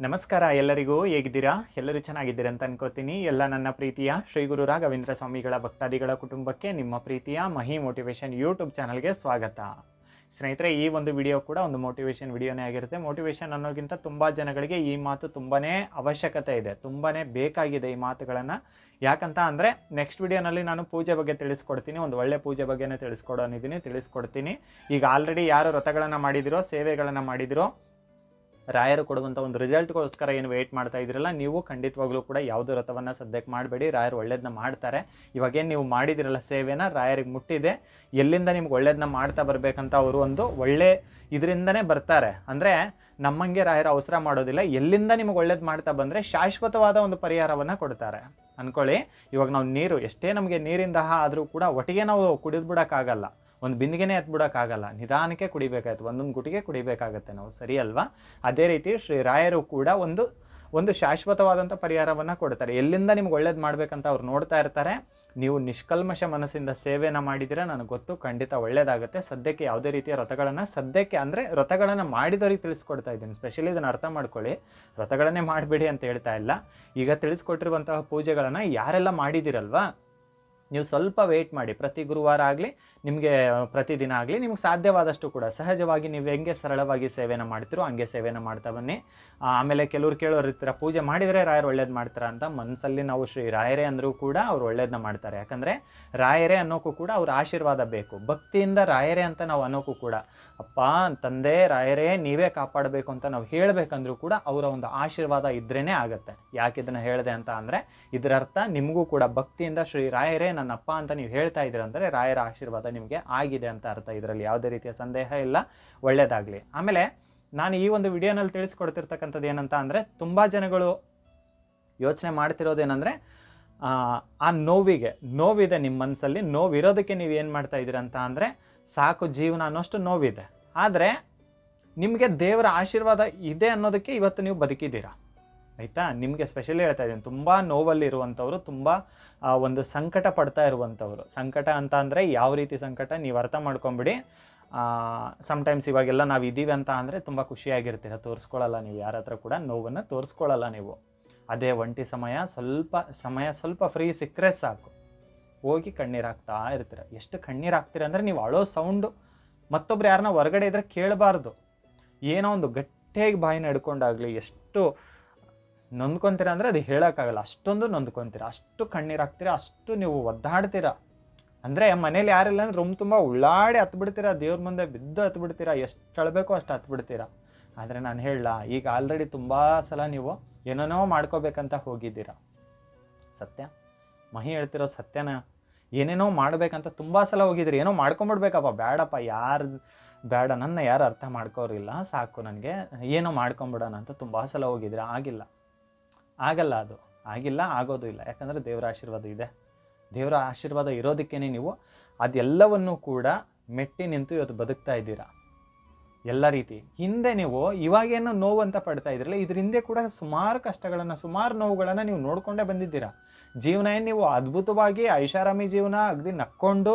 ನಮಸ್ಕಾರ ಎಲ್ಲರಿಗೂ, ಹೇಗಿದ್ದೀರಾ? ಎಲ್ಲರೂ ಚೆನ್ನಾಗಿದ್ದೀರಾ ಅಂತ ಅನ್ಕೋತೀನಿ. ಎಲ್ಲ ನನ್ನ ಪ್ರೀತಿಯ ಶ್ರೀ ಗುರು ರಾಘವೇಂದ್ರ ಸ್ವಾಮಿಗಳ ಭಕ್ತಾದಿಗಳ ಕುಟುಂಬಕ್ಕೆ ನಿಮ್ಮ ಪ್ರೀತಿಯ ಮಹಿ ಮೋಟಿವೇಶನ್ ಯೂಟ್ಯೂಬ್ ಚಾನಲ್ಗೆ ಸ್ವಾಗತ. ಸ್ನೇಹಿತರೆ, ಈ ಒಂದು ವಿಡಿಯೋ ಕೂಡ ಒಂದು ಮೋಟಿವೇಶನ್ ವಿಡಿಯೋನೇ ಆಗಿರುತ್ತೆ. ಮೋಟಿವೇಶನ್ ಅನ್ನೋಕ್ಕಿಂತ ತುಂಬ ಜನಗಳಿಗೆ ಈ ಮಾತು ತುಂಬಾ ಅವಶ್ಯಕತೆ ಇದೆ. ತುಂಬಾ ಬೇಕಾಗಿದೆ ಈ ಮಾತುಗಳನ್ನು. ಯಾಕಂತ ಅಂದರೆ ನೆಕ್ಸ್ಟ್ ವಿಡಿಯೋನಲ್ಲಿ ನಾನು ಪೂಜೆ ಬಗ್ಗೆ ತಿಳಿಸ್ಕೊಡ್ತೀನಿ. ಒಂದು ಒಳ್ಳೆ ಪೂಜೆ ಬಗ್ಗೆನೇ ತಿಳಿಸ್ಕೊಡೋನಿದ್ದೀನಿ, ತಿಳಿಸ್ಕೊಡ್ತೀನಿ. ಈಗ ಆಲ್ರೆಡಿ ಯಾರು ವ್ರತಗಳನ್ನು ಮಾಡಿದಿರೋ, ಸೇವೆಗಳನ್ನು ಮಾಡಿದಿರೋ ರಾಯರು ಕೊಡುವಂಥ ಒಂದು ರಿಸಲ್ಟ್ಗೋಸ್ಕರ ಏನು ವೆಯ್ಟ್ ಮಾಡ್ತಾ ಇದ್ದೀರಲ್ಲ ನೀವು ಖಂಡಿತವಾಗ್ಲೂ ಕೂಡ ಯಾವುದೋ ರಥವನ್ನು ಸದ್ಯಕ್ಕೆ ಮಾಡಬೇಡಿ. ರಾಯರು ಒಳ್ಳೇದನ್ನ ಮಾಡ್ತಾರೆ. ಇವಾಗೇನು ನೀವು ಮಾಡಿದಿರಲ್ಲ ಸೇವೆನ, ರಾಯರಿಗೆ ಮುಟ್ಟಿದೆ. ಎಲ್ಲಿಂದ ನಿಮ್ಗೆ ಒಳ್ಳೇದನ್ನ ಮಾಡ್ತಾ ಬರಬೇಕಂತ ಅವರು ಒಂದು ಒಳ್ಳೆ ಇದರಿಂದನೇ ಬರ್ತಾರೆ. ಅಂದರೆ ನಮ್ಮಂಗೆ ರಾಯರು ಅವಸರ ಮಾಡೋದಿಲ್ಲ. ಎಲ್ಲಿಂದ ನಿಮ್ಗೆ ಒಳ್ಳೇದು ಮಾಡ್ತಾ ಬಂದರೆ ಶಾಶ್ವತವಾದ ಒಂದು ಪರಿಹಾರವನ್ನು ಕೊಡ್ತಾರೆ. ಅಂದ್ಕೊಳ್ಳಿ ಇವಾಗ ನಾವು ನೀರು, ಎಷ್ಟೇ ನಮಗೆ ನೀರಿಂದ ಆದರೂ ಕೂಡ ಒಟ್ಟಿಗೆ ನಾವು ಕುಡಿದು ಬಿಡೋಕ್ಕಾಗಲ್ಲ. ಒಂದು ಬಿಂದಿಗೆನೇ ಎತ್ಬಿಡೋಕ್ಕಾಗಲ್ಲ. ನಿಧಾನಕ್ಕೆ ಕುಡಿಬೇಕಾಯ್ತು. ಒಂದೊಂದು ಗುಟಿಗೆ ಕುಡಿಬೇಕಾಗತ್ತೆ ನಾವು. ಸರಿ ಅಲ್ವಾ? ಅದೇ ರೀತಿ ಶ್ರೀ ರಾಯರು ಕೂಡ ಒಂದು ಒಂದು ಶಾಶ್ವತವಾದಂಥ ಪರಿಹಾರವನ್ನು ಕೊಡ್ತಾರೆ. ಎಲ್ಲಿಂದ ನಿಮ್ಗೆ ಒಳ್ಳೇದು ಮಾಡಬೇಕಂತ ಅವ್ರು ನೋಡ್ತಾ ಇರ್ತಾರೆ. ನೀವು ನಿಷ್ಕಲ್ಮಶ ಮನಸ್ಸಿಂದ ಸೇವೆಯನ್ನು ಮಾಡಿದಿರಾ ನನಗೆ ಗೊತ್ತು. ಖಂಡಿತ ಒಳ್ಳೇದಾಗುತ್ತೆ. ಸದ್ಯಕ್ಕೆ ಯಾವುದೇ ರೀತಿಯ ರಥಗಳನ್ನು, ಸದ್ಯಕ್ಕೆ ಅಂದರೆ ವ್ರತಗಳನ್ನು ಮಾಡಿದವ್ರಿಗೆ ತಿಳಿಸ್ಕೊಡ್ತಾ ಇದ್ದೀನಿ. ಸ್ಪೆಷಲಿ ಇದನ್ನು ಅರ್ಥ ಮಾಡ್ಕೊಳ್ಳಿ. ರಥಗಳನ್ನೇ ಮಾಡಿಬಿಡಿ ಅಂತ ಹೇಳ್ತಾ ಇಲ್ಲ. ಈಗ ತಿಳಿಸ್ಕೊಟ್ಟಿರುವಂತಹ ಪೂಜೆಗಳನ್ನು ಯಾರೆಲ್ಲ ಮಾಡಿದ್ದೀರಲ್ವಾ? ನೀವು ಸ್ವಲ್ಪ ವೆಯ್ಟ್ ಮಾಡಿ. ಪ್ರತಿ ಗುರುವಾರ ಆಗಲಿ, ನಿಮಗೆ ಪ್ರತಿದಿನ ಆಗಲಿ, ನಿಮ್ಗೆ ಸಾಧ್ಯವಾದಷ್ಟು ಕೂಡ ಸಹಜವಾಗಿ ನೀವು ಹೆಂಗೆ ಸರಳವಾಗಿ ಸೇವೆನ ಮಾಡ್ತಿರೋ ಹಂಗೆ ಸೇವೆನ ಮಾಡ್ತಾ ಬನ್ನಿ. ಆಮೇಲೆ ಕೆಲವ್ರು ಕೇಳೋರು ಇರ್ತೀರ ಪೂಜೆ ಮಾಡಿದರೆ ರಾಯರು ಒಳ್ಳೇದು ಮಾಡ್ತಾರ ಅಂತ ಮನಸ್ಸಲ್ಲಿ ನಾವು ಶ್ರೀ ರಾಯರೇ ಅಂದರೂ ಕೂಡ ಅವ್ರು ಒಳ್ಳೇದನ್ನ ಮಾಡ್ತಾರೆ. ಯಾಕಂದರೆ ರಾಯರೇ ಅನ್ನೋಕ್ಕೂ ಕೂಡ ಅವ್ರ ಆಶೀರ್ವಾದ ಬೇಕು. ಭಕ್ತಿಯಿಂದ ರಾಯರೇ ಅಂತ ನಾವು ಅನ್ನೋಕ್ಕೂ ಕೂಡ. ಅಪ್ಪ, ತಂದೆ, ರಾಯರೇ, ನೀವೇ ಕಾಪಾಡಬೇಕು ಅಂತ ನಾವು ಹೇಳಬೇಕಂದ್ರೂ ಕೂಡ ಅವರ ಒಂದು ಆಶೀರ್ವಾದ ಇದ್ರೇ ಆಗುತ್ತೆ. ಯಾಕೆ ಇದನ್ನು ಹೇಳಿದೆ ಅಂತ ಅಂದರೆ ಇದರ ಅರ್ಥ ನಿಮಗೂ ಕೂಡ ಭಕ್ತಿಯಿಂದ ಶ್ರೀ ರಾಯರೇ ನನ್ನ ಅಪ್ಪ ಅಂತ ನೀವು ಹೇಳ್ತಾ ಇದ್ದೀರ ಅಂದರೆ ರಾಯರ ಆಶೀರ್ವಾದ ನಿಮಗೆ ಆಗಿದೆ ಅಂತ ಅರ್ಥ. ಇದರಲ್ಲಿ ಯಾವುದೇ ರೀತಿಯ ಸಂದೇಹ ಇಲ್ಲ ಒಳ್ಳೆಯದಾಗಲಿ ಆಮೇಲೆ ನಾನು ಈ ಒಂದು ವಿಡಿಯೋನಲ್ಲಿ ತಿಳಿಸ್ಕೊಡ್ತಿರ್ತಕ್ಕಂಥದ್ದು ಏನಂತ ಅಂದರೆ ತುಂಬ ಜನಗಳು ಯೋಚನೆ ಮಾಡ್ತಿರೋದೇನೆಂದರೆ ಆ ನೋವಿಗೆ, ನೋವಿದೆ ನಿಮ್ಮ ಮನಸ್ಸಲ್ಲಿ, ನೋವಿರೋದಕ್ಕೆ ನೀವು ಏನು ಮಾಡ್ತಾ ಇದ್ದೀರ ಅಂತ ಅಂದರೆ ಸಾಕು ಜೀವನ ಅನ್ನೋಷ್ಟು ನೋವಿದೆ. ಆದರೆ ನಿಮಗೆ ದೇವರ ಆಶೀರ್ವಾದ ಇದೆ ಅನ್ನೋದಕ್ಕೆ ಇವತ್ತು ನೀವು ಬದುಕಿದ್ದೀರಾ? ಆಯಿತಾ? ನಿಮಗೆ ಸ್ಪೆಷಲಿ ಹೇಳ್ತಾ ಇದ್ದೀನಿ. ತುಂಬ ನೋವಲ್ಲಿ ಇರುವಂಥವ್ರು ತುಂಬ ಒಂದು ಸಂಕಟ ಪಡ್ತಾ ಇರುವಂಥವ್ರು. ಸಂಕಟ ಅಂತ ಅಂದರೆ ಯಾವ ರೀತಿ ಸಂಕಟ? ನೀವು ಅರ್ಥ ಮಾಡ್ಕೊಂಬಿಡಿ. ಸಮ್ಟೈಮ್ಸ್ ಇವಾಗೆಲ್ಲ ನಾವು ಇದ್ದೀವಿ ಅಂತ ಅಂದರೆ ತುಂಬ ಖುಷಿಯಾಗಿರ್ತೀರ. ತೋರಿಸ್ಕೊಳ್ಳಲ್ಲ ನೀವು. ಯಾರ ಹತ್ರ ಕೂಡ ನೋವನ್ನು ತೋರಿಸ್ಕೊಳ್ಳಲ್ಲ ನೀವು. ಅದೇ ಒಂಟಿ ಸಮಯ. ಸ್ವಲ್ಪ ಸಮಯ ಸ್ವಲ್ಪ ಫ್ರೀ ಸಿಕ್ಕರೆ ಸಾಕು. ಹೋಗಿ ಕಣ್ಣೀರು ಹಾಕ್ತಾ ಇರ್ತೀರ. ಎಷ್ಟು ಕಣ್ಣೀರು ಹಾಕ್ತೀರ ಅಂದರೆ ನೀವು ಅಳೋ ಸೌಂಡು ಮತ್ತೊಬ್ರು ಯಾರನ್ನ ಹೊರಗಡೆ ಇದ್ರೆ ಕೇಳಬಾರ್ದು. ಏನೋ ಒಂದು ಗಟ್ಟಿಯಾಗಿ ಬಾಯಿನ ಹಿಡ್ಕೊಂಡಾಗಲಿ, ಎಷ್ಟು ನೊಂದ್ಕೊಂತೀರ ಅಂದರೆ ಅದು ಹೇಳೋಕ್ಕಾಗಲ್ಲ. ಅಷ್ಟೊಂದು ನೊಂದ್ಕೊಂತೀರ. ಅಷ್ಟು ಕಣ್ಣೀರು ಹಾಕ್ತೀರ, ಅಷ್ಟು ನೀವು ಒದ್ದಾಡ್ತೀರ. ಅಂದರೆ ಮನೇಲಿ ಯಾರಿಲ್ಲ ಅಂದ್ರೆ ರೂಮ್ ತುಂಬ ಉಳ್ಳಾಡಿ ಹತ್ಬಿಡ್ತೀರ ಬಿಡ್ತೀರಾ ದೇವ್ರ ಮುಂದೆ ಬಿದ್ದು ಹತ್ಬಿಡ್ತೀರ ಬಿಡ್ತೀರಾ ಎಷ್ಟು ಅಳಬೇಕೋ ಅಷ್ಟು ಹತ್ಬಿಡ್ತೀರ. ಬಿಡ್ತೀರಾ ಆದರೆ ನಾನು ಹೇಳಲ್ಲ ಈಗ ಆಲ್ರೆಡಿ ತುಂಬ ಸಲ ನೀವು ಏನೇನೋ ಮಾಡ್ಕೋಬೇಕಂತ ಹೋಗಿದ್ದೀರಾ. ಸತ್ಯ? ಮಹಿ ಹೇಳ್ತಿರೋ ಸತ್ಯನ? ಏನೇನೋ ಮಾಡ್ಬೇಕಂತ ತುಂಬ ಸಲ ಹೋಗಿದ್ರಿ ಏನೋ ಮಾಡ್ಕೊಂಬಿಡ್ಬೇಕಪ್ಪ. ಬೇಡಪ್ಪ ಯಾರು ಬೇಡ ನನ್ನ ಯಾರು ಅರ್ಥ ಮಾಡ್ಕೋರಿಲ್ಲ. ಸಾಕು ನನಗೆ. ಏನೋ ಮಾಡ್ಕೊಂಬಿಡೋಣ ಅಂತ ತುಂಬ ಸಲ ಹೋಗಿದ್ರೆ ಆಗಿಲ್ಲ. ಆಗಲ್ಲ ಅದು. ಆಗಿಲ್ಲ, ಆಗೋದು ಇಲ್ಲ. ಯಾಕಂದರೆ ದೇವರ ಆಶೀರ್ವಾದ ಇದೆ. ದೇವರ ಆಶೀರ್ವಾದ ಇರೋದಕ್ಕೇ ನೀವು ಅದೆಲ್ಲವನ್ನು ಕೂಡ ಮೆಟ್ಟಿ ನಿಂತು ಇವತ್ತು ಬದುಕ್ತಾ ಇದ್ದೀರಾ? ಎಲ್ಲ ರೀತಿ. ಹಿಂದೆ ನೀವು ಇವಾಗೇನೋ ನೋವು ಅಂತ ಪಡ್ತಾ ಇದ್ರಲ್ಲ, ಇದ್ರ ಹಿಂದೆ ಕೂಡ ಸುಮಾರು ಕಷ್ಟಗಳನ್ನು, ಸುಮಾರು ನೋವುಗಳನ್ನು ನೀವು ನೋಡ್ಕೊಂಡೇ ಬಂದಿದ್ದೀರಾ? ಜೀವನ ಏನು ನೀವು ಅದ್ಭುತವಾಗಿ ಐಷಾರಾಮಿ ಜೀವನ ಅಗದಿ ನಕ್ಕೊಂಡು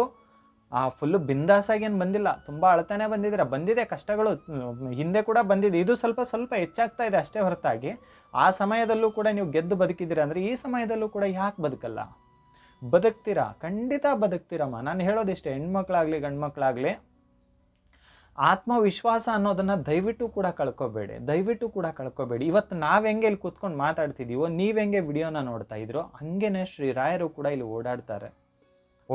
ಆ ಫುಲ್ಲು ಬಿಂದಾಸಾಗಿ ಏನು ಬಂದಿಲ್ಲ. ತುಂಬ ಅಳತಾನೆ ಬಂದಿದ್ದೀರ ಬಂದಿದೆ ಕಷ್ಟಗಳು ಹಿಂದೆ ಕೂಡ ಬಂದಿದೆ. ಇದು ಸ್ವಲ್ಪ ಸ್ವಲ್ಪ ಹೆಚ್ಚಾಗ್ತಾ ಇದೆ ಅಷ್ಟೇ ಹೊರತಾಗಿ. ಆ ಸಮಯದಲ್ಲೂ ಕೂಡ ನೀವು ಗೆದ್ದು ಬದುಕಿದ್ದೀರ ಅಂದರೆ ಈ ಸಮಯದಲ್ಲೂ ಕೂಡ ಯಾಕೆ ಬದುಕಲ್ಲ? ಬದುಕ್ತೀರಾ? ಖಂಡಿತ ಬದುಕ್ತೀರಮ್ಮ ನಾನು ಹೇಳೋದಿಷ್ಟೇ, ಹೆಣ್ಮಕ್ಳಾಗಲಿ, ಗಂಡ್ಮಕ್ಳಾಗಲಿ, ಆತ್ಮವಿಶ್ವಾಸ ಅನ್ನೋದನ್ನು ದಯವಿಟ್ಟು ಕೂಡ ಕಳ್ಕೊಬೇಡಿ. ದಯವಿಟ್ಟು ಕೂಡ ಕಳ್ಕೊಬೇಡಿ. ಇವತ್ತು ನಾವು ಹೆಂಗೆ ಇಲ್ಲಿ ಕೂತ್ಕೊಂಡು ಮಾತಾಡ್ತಿದ್ದೀವೋ ನೀವು ಹೆಂಗೆ ವಿಡಿಯೋನ ನೋಡ್ತಾ ಇದ್ರೋ, ಹಂಗೇನೆ ಶ್ರೀರಾಯರು ಕೂಡ ಇಲ್ಲಿ ಓಡಾಡ್ತಾರೆ.